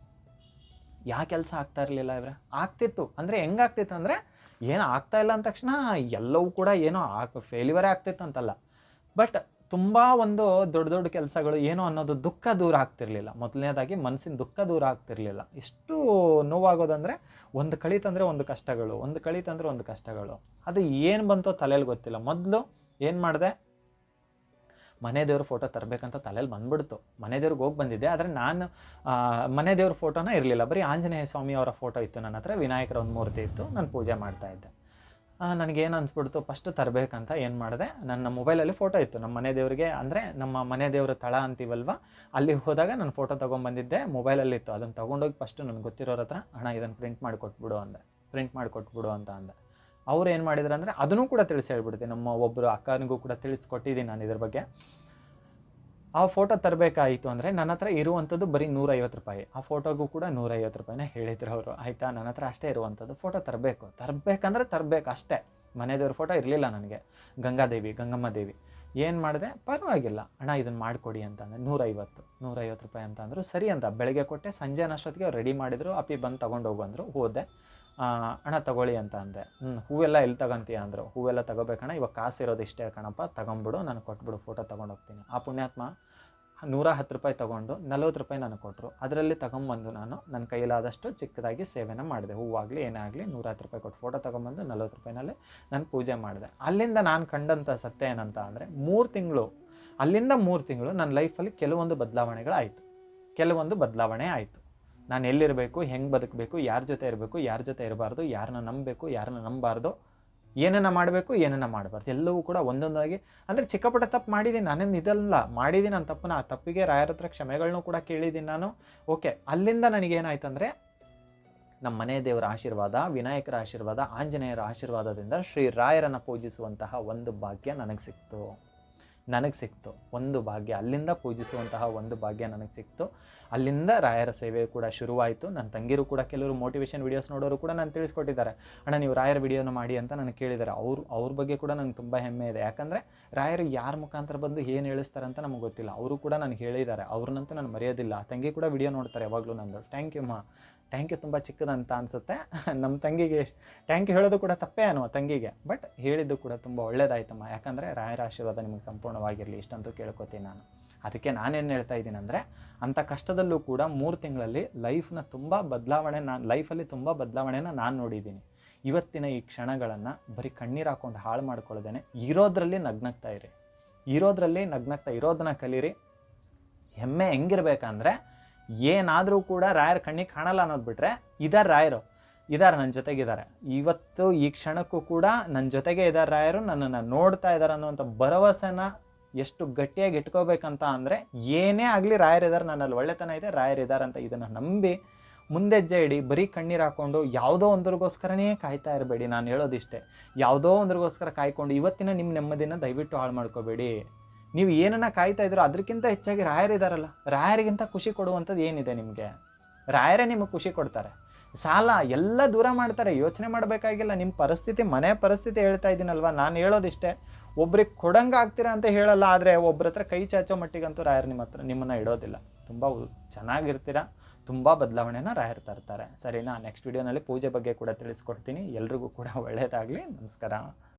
ಯಾವ ಕೆಲಸ ಆಗ್ತಾ ಇರಲಿಲ್ಲ ಇವ್ರೆ? ಆಗ್ತಿತ್ತು. ಅಂದರೆ ಹೆಂಗಾಗ್ತಿತ್ತು ಅಂದರೆ, ಏನು ಆಗ್ತಾ ಇಲ್ಲ ಅಂದ ತಕ್ಷಣ ಎಲ್ಲವೂ ಕೂಡ ಏನೋ ಆಗ ಫೇಲ್ಯೂರೇ ಆಗ್ತಿತ್ತು ಅಂತಲ್ಲ. ಬಟ್ ತುಂಬ ಒಂದು ದೊಡ್ಡ ದೊಡ್ಡ ಕೆಲಸಗಳು ಏನು ಅನ್ನೋದು ದುಃಖ ದೂರ ಆಗ್ತಿರ್ಲಿಲ್ಲ. ಮೊದಲನೇದಾಗಿ ಮನಸ್ಸಿನ ದುಃಖ ದೂರ ಆಗ್ತಿರ್ಲಿಲ್ಲ. ಎಷ್ಟು ನೋವಾಗೋದಂದರೆ ಒಂದು ಕಳಿತಂದ್ರೆ ಒಂದು ಕಷ್ಟಗಳು, ಒಂದು ಕಳಿತಂದ್ರೆ ಒಂದು ಕಷ್ಟಗಳು. ಅದು ಏನು ಬಂತೋ ತಲೆಯಲ್ಲಿ ಗೊತ್ತಿಲ್ಲ. ಮೊದಲು ಏನು ಮಾಡಿದೆ? ಮನೆ ದೇವ್ರ ಫೋಟೋ ತರಬೇಕಂತ ತಲೆಯಲ್ಲಿ ಬಂದ್ಬಿಡ್ತು. ಮನೆ ದೇವ್ರಿಗೆ ಹೋಗಿ ಬಂದಿದ್ದೆ. ಆದರೆ ನಾನು ಮನೆ ದೇವ್ರ ಫೋಟೋನ ಇರಲಿಲ್ಲ. ಬರೀ ಆಂಜನೇಯ ಸ್ವಾಮಿ ಅವರ ಫೋಟೋ ಇತ್ತು ನನ್ನ ಹತ್ರ. ವಿನಾಯಕರ ಒಂದು ಮೂರ್ತಿ ಇತ್ತು. ನಾನು ಪೂಜೆ ಮಾಡ್ತಾ ಇದ್ದೆ. ನನಗೇನು ಅನಿಸ್ಬಿಡ್ತು? ಫಸ್ಟ್ ತರಬೇಕಂತ ಏನು ಮಾಡಿದೆ? ನನ್ನ ಮೊಬೈಲಲ್ಲಿ ಫೋಟೋ ಇತ್ತು. ನಮ್ಮ ಮನೆ ದೇವರಿಗೆ, ಅಂದರೆ ನಮ್ಮ ಮನೆ ದೇವರ ತಳ ಅಂತೀವಲ್ವ? ಅಲ್ಲಿ ಹೋದಾಗ ನಾನು ಫೋಟೋ ತೊಗೊಂಬಂದಿದ್ದೆ ಮೊಬೈಲಲ್ಲಿ ಇತ್ತು. ಅದನ್ನು ತೊಗೊಂಡೋಗಿ ಫಸ್ಟು ನನಗೆ ಗೊತ್ತಿರೋರ ಹತ್ರ ಹಣ ಇದನ್ನು ಪ್ರಿಂಟ್ ಮಾಡಿ ಕೊಟ್ಬಿಡು ಅಂದೆ. ಪ್ರಿಂಟ್ ಮಾಡಿ ಕೊಟ್ಬಿಡು ಅಂತ ಅಂದೆ. ಅವ್ರು ಏನು ಮಾಡಿದ್ರು ಅಂದರೆ ಅದನ್ನು ಕೂಡ ತಿಳಿಸಿ ಹೇಳ್ಬಿಡ್ತೀನಿ. ನಮ್ಮ ಒಬ್ಬರು ಅಕ್ಕನಿಗೂ ಕೂಡ ತಿಳಿಸ್ಕೊಟ್ಟಿದ್ದೀನಿ ನಾನು ಇದ್ರ ಬಗ್ಗೆ. ಆ ಫೋಟೋ ತರಬೇಕಾಯಿತು ಅಂದರೆ ನನ್ನ ಹತ್ರ ಇರುವಂಥದ್ದು ಬರೀ ನೂರೈವತ್ತು ರೂಪಾಯಿ. ಆ ಫೋಟೋಗೂ ಕೂಡ ನೂರೈವತ್ತು ರೂಪಾಯಿನ ಹೇಳಿದ್ರು ಅವರು. ಆಯಿತಾ? ನನ್ನ ಹತ್ರ ಅಷ್ಟೇ ಇರುವಂಥದ್ದು ಫೋಟೋ ತರಬೇಕು. ತರಬೇಕಂದ್ರೆ ತರಬೇಕು ಅಷ್ಟೇ. ಮನೆದೇವ್ರ ಫೋಟೋ ಇರಲಿಲ್ಲ ನನಗೆ. ಗಂಗಾದೇವಿ, ಗಂಗಮ್ಮ ದೇವಿ. ಏನು ಮಾಡಿದೆ? ಪರವಾಗಿಲ್ಲ. ಅಣ್ಣ ಇದನ್ನು ಮಾಡಿಕೊಡಿ ಅಂತ ಅಂದರೆ ನೂರೈವತ್ತು ನೂರೈವತ್ತು ರೂಪಾಯಿ ಅಂತ ಅಂದರು ಸರಿ ಅಂತ. ಬೆಳಗ್ಗೆ ಕೊಟ್ಟೆ, ಸಂಜೆ ಅನ್ನೋಷ್ಟೊತ್ತಿಗೆ ಅವ್ರು ರೆಡಿ ಮಾಡಿದರು. ಅಪ್ಪಿ ಬಂದು ತೊಗೊಂಡೋಗು ಅಂದರು. ಹೋದೆ. ಅಣ್ಣ ತಗೊಳ್ಳಿ ಅಂತ ಅಂದೆ. ಹ್ಞೂ ಹೂವೆಲ್ಲ ಎಲ್ಲಿ ತಗೊಂತೀಯ ಅಂದರು. ಹೂವೆಲ್ಲ ತಗೋಬೇಕಣ್ಣ, ಇವಾಗ ಕಾಸು ಇರೋದು ಇಷ್ಟೇ ಕಣಪ್ಪ ತಗೊಂಬಿಡು ನಾನು ಕೊಟ್ಬಿಡು ಫೋಟೋ ತೊಗೊಂಡು ಹೋಗ್ತೀನಿ ಆ ಪುಣ್ಯಾತ್ಮ ನೂರ ಹತ್ತು ರೂಪಾಯಿ ತೊಗೊಂಡು ನಲ್ವತ್ತು ರೂಪಾಯಿ ನನಗೆ ಕೊಟ್ಟರು ಅದರಲ್ಲಿ ತಗೊಂಬಂದು ನಾನು ನನ್ನ ಕೈಲಾದಷ್ಟು ಚಿಕ್ಕದಾಗಿ ಸೇವೆನ ಮಾಡಿದೆ. ಹೂವಾಗಲಿ ಏನೇ ಆಗಲಿ ನೂರ ಹತ್ತು ರೂಪಾಯಿ ಕೊಟ್ಟು ಫೋಟೋ ತೊಗೊಂಬಂದು ನಲ್ವತ್ತು ರೂಪಾಯಿನಲ್ಲಿ ನಾನು ಪೂಜೆ ಮಾಡಿದೆ. ಅಲ್ಲಿಂದ ನಾನು ಕಂಡಂಥ ಸತ್ಯ ಏನಂತ ಅಂದರೆ, ಮೂರು ತಿಂಗಳು, ಅಲ್ಲಿಂದ ಮೂರು ತಿಂಗಳು ನನ್ನ ಲೈಫಲ್ಲಿ ಕೆಲವೊಂದು ಬದಲಾವಣೆಗಳಾಯಿತು. ಕೆಲವೊಂದು ಬದಲಾವಣೆ ಆಯಿತು. ನಾನು ಎಲ್ಲಿರಬೇಕು, ಹೆಂಗೆ ಬದುಕಬೇಕು, ಯಾರ ಜೊತೆ ಇರಬೇಕು, ಯಾರ ಜೊತೆ ಇರಬಾರ್ದು ಯಾರನ್ನ ನಂಬಬೇಕು ಯಾರನ್ನ ನಂಬಾರ್ದು, ಏನನ್ನ ಮಾಡಬೇಕು, ಏನನ್ನ ಮಾಡಬಾರ್ದು, ಎಲ್ಲವೂ ಕೂಡ ಒಂದೊಂದಾಗಿ. ಅಂದರೆ ಚಿಕ್ಕಪುಟ್ಟ ತಪ್ಪು ಮಾಡಿದ್ದೀನಿ ನಾನೇನು ಇದಲ್ಲ ಮಾಡಿದ್ದೀನಿ ನನ್ನ ತಪ್ಪನ್ನ, ಆ ತಪ್ಪಿಗೆ ರಾಯರ ಹತ್ರ ಕ್ಷಮೆಗಳನ್ನೂ ಕೂಡ ಕೇಳಿದ್ದೀನಿ ನಾನು. ಓಕೆ, ಅಲ್ಲಿಂದ ನನಗೇನಾಯ್ತಂದರೆ, ನಮ್ಮ ಮನೆ ದೇವರ ಆಶೀರ್ವಾದ, ವಿನಾಯಕರ ಆಶೀರ್ವಾದ, ಆಂಜನೇಯರ ಆಶೀರ್ವಾದದಿಂದ ಶ್ರೀ ರಾಯರನ್ನು ಪೂಜಿಸುವಂತಹ ಒಂದು ಭಾಗ್ಯ ನನಗೆ ಸಿಕ್ತು. ನನಗೆ ಸಿಕ್ತು. ಒಂದು ಭಾಗ್ಯ. ಅಲ್ಲಿಂದ ಪೂಜಿಸುವಂತಹ ಒಂದು ಭಾಗ್ಯ ನನಗೆ ಸಿಕ್ತು. ಅಲ್ಲಿಂದ ರಾಯರ ಸೇವೆ ಕೂಡ ಶುರುವಾಯಿತು. ನನ್ನ ತಂಗಿರು ಕೂಡ ಕೆಲವರು ಮೋಟಿವೇಶನ್ ವೀಡಿಯೋಸ್ ನೋಡೋರು ಕೂಡ ನಾನು ತಿಳಿಸ್ಕೊಟ್ಟಿದ್ದಾರೆ. ಅಣ್ಣ, ನೀವು ರಾಯರ ವಿಡಿಯೋನ ಮಾಡಿ ಅಂತ ನನಗೆ ಕೇಳಿದ್ದಾರೆ. ಅವರು, ಅವ್ರ ಬಗ್ಗೆ ಕೂಡ ನನಗೆ ತುಂಬ ಹೆಮ್ಮೆ ಇದೆ. ಯಾಕಂದರೆ ರಾಯರು ಯಾರ ಮುಖಾಂತರ ಬಂದು ಏನು ಹೇಳಿಸ್ತಾರೆ ಅಂತ ನಮಗೆ ಗೊತ್ತಿಲ್ಲ. ಅವರು ಕೂಡ ನನಗೆ ಹೇಳಿದ್ದಾರೆ. ಅವ್ರನ್ನಂತೂ ನಾನು ಮರೆಯೋದಿಲ್ಲ. ತಂಗಿ ಕೂಡ ವಿಡಿಯೋ ನೋಡ್ತಾರೆ ಯಾವಾಗಲೂ ನಂದು. ಥ್ಯಾಂಕ್ ಯು, ಮಾ. ಟ್ಯಾಂಕ್ ತುಂಬ ಚಿಕ್ಕದಂತ ಅನಿಸುತ್ತೆ. ನಮ್ಮ ತಂಗಿಗೆ ಟ್ಯಾಂಕ್ ಹೇಳೋದು ಕೂಡ ತಪ್ಪೇ ಅನ್ನೋ ತಂಗಿಗೆ. ಬಟ್ ಹೇಳಿದ್ದು ಕೂಡ ತುಂಬ ಒಳ್ಳೇದಾಯ್ತಮ್ಮ. ಯಾಕಂದರೆ ರಾಯರ ಆಶೀರ್ವಾದ ನಿಮಗೆ ಸಂಪೂರ್ಣವಾಗಿರಲಿ ಇಷ್ಟಂತೂ ಕೇಳ್ಕೊತೀನಿ ನಾನು. ಅದಕ್ಕೆ ನಾನೇನು ಹೇಳ್ತಾ ಇದ್ದೀನಿ ಅಂದರೆ, ಅಂಥ ಕಷ್ಟದಲ್ಲೂ ಕೂಡ ಮೂರು ತಿಂಗಳಲ್ಲಿ ಲೈಫ್ನ ತುಂಬ ಬದಲಾವಣೆ ನಾನು ಲೈಫಲ್ಲಿ ತುಂಬ ಬದಲಾವಣೆನ ನಾನು ನೋಡಿದ್ದೀನಿ. ಇವತ್ತಿನ ಈ ಕ್ಷಣಗಳನ್ನು ಬರೀ ಕಣ್ಣೀರು ಹಾಕೊಂಡು ಹಾಳು ಮಾಡ್ಕೊಳ್ಳೋದೇನೆ. ಇರೋದ್ರಲ್ಲಿ ನಗ್ನಗ್ತಾ ಇರಿ. ಇರೋದ್ರಲ್ಲಿ ನಗ್ನಗ್ತಾ, ಇರೋದನ್ನ ಕಲೀರಿ. ಹೆಮ್ಮೆ ಹೆಂಗಿರ್ಬೇಕಂದ್ರೆ ಏನಾದರೂ ಕೂಡ ರಾಯರ ಕಣ್ಣಿಗೆ ಕಾಣಲ್ಲ ಅನ್ನೋದು ಬಿಟ್ರೆ ಇದಾರೆ ರಾಯರು, ಇದಾರೆ ನನ್ನ ಜೊತೆಗಿದ್ದಾರೆ ಇವತ್ತು ಈ ಕ್ಷಣಕ್ಕೂ ಕೂಡ ನನ್ನ ಜೊತೆಗೆ ಇದ್ದಾರೆ ರಾಯರು, ನನ್ನನ್ನು ನೋಡ್ತಾ ಇದ್ದಾರೆ ಅನ್ನುವಂಥ ಭರವಸೆನ ಎಷ್ಟು ಗಟ್ಟಿಯಾಗಿ ಇಟ್ಕೋಬೇಕಂತ ಅಂದರೆ ಏನೇ ಆಗಲಿ ರಾಯರಿದ್ದಾರೆ ನನ್ನಲ್ಲಿ ಒಳ್ಳೆತನ ಇದೆ ರಾಯರಿದ್ದಾರೆ ಅಂತ ಇದನ್ನು ನಂಬಿ ಮುಂದೆಜ್ಜೆ ಇಡಿ, ಬರೀ ಕಣ್ಣೀರು ಹಾಕ್ಕೊಂಡು ಯಾವುದೋ ಒಂದ್ರಿಗೋಸ್ಕರನೇ ಕಾಯ್ತಾ ಇರಬೇಡಿ. ನಾನು ಹೇಳೋದಿಷ್ಟೇ, ಯಾವುದೋ ಒಂದ್ರಿಗೋಸ್ಕರ ಕಾಯ್ಕೊಂಡು ಇವತ್ತಿನ ನಿಮ್ಮ ನೆಮ್ಮದಿನ ದಯವಿಟ್ಟು ಹಾಳು ಮಾಡ್ಕೋಬೇಡಿ. ನೀವು ಏನನ್ನ ಕಾಯ್ತಾ ಇದ್ರೋ ಅದಕ್ಕಿಂತ ಹೆಚ್ಚಾಗಿ ರಾಯರಿದಾರಲ್ಲ ರಾಯರಿಗಿಂತ ಖುಷಿ ಕೊಡುವಂಥದ್ದು ಏನಿದೆ ನಿಮಗೆ? ರಾಯರೇ ನಿಮಗೆ ಖುಷಿ ಕೊಡ್ತಾರೆ. ಸಾಲ ಎಲ್ಲ ದೂರ ಮಾಡ್ತಾರೆ. ಯೋಚನೆ ಮಾಡಬೇಕಾಗಿಲ್ಲ. ನಿಮ್ಮ ಪರಿಸ್ಥಿತಿ, ಮನೆ ಪರಿಸ್ಥಿತಿ ಹೇಳ್ತಾ ಇದ್ದೀನಲ್ವ? ನಾನು ಹೇಳೋದಿಷ್ಟೇ. ಒಬ್ರಿಗೆ ಕೊಡಂಗೆ ಆಗ್ತೀರಾ ಅಂತ ಹೇಳಲ್ಲ, ಆದರೆ ಒಬ್ರ ಹತ್ರ ಕೈ ಚಾಚೋ ಮಟ್ಟಿಗಂತೂ ರಾಯರು ನಿಮ್ಮ ಹತ್ರ ನಿಮ್ಮನ್ನು ಇಡೋದಿಲ್ಲ. ತುಂಬ ಚೆನ್ನಾಗಿರ್ತೀರಾ? ತುಂಬ ಬದಲಾವಣೆನ ರಾಯರು ತರ್ತಾರೆ. ಸರಿನಾ? ನೆಕ್ಸ್ಟ್ ವಿಡಿಯೋನಲ್ಲಿ ಪೂಜೆ ಬಗ್ಗೆ ಕೂಡ ತಿಳಿಸ್ಕೊಡ್ತೀನಿ. ಎಲ್ರಿಗೂ ಕೂಡ ಒಳ್ಳೆಯದಾಗಲಿ ನಮಸ್ಕಾರ.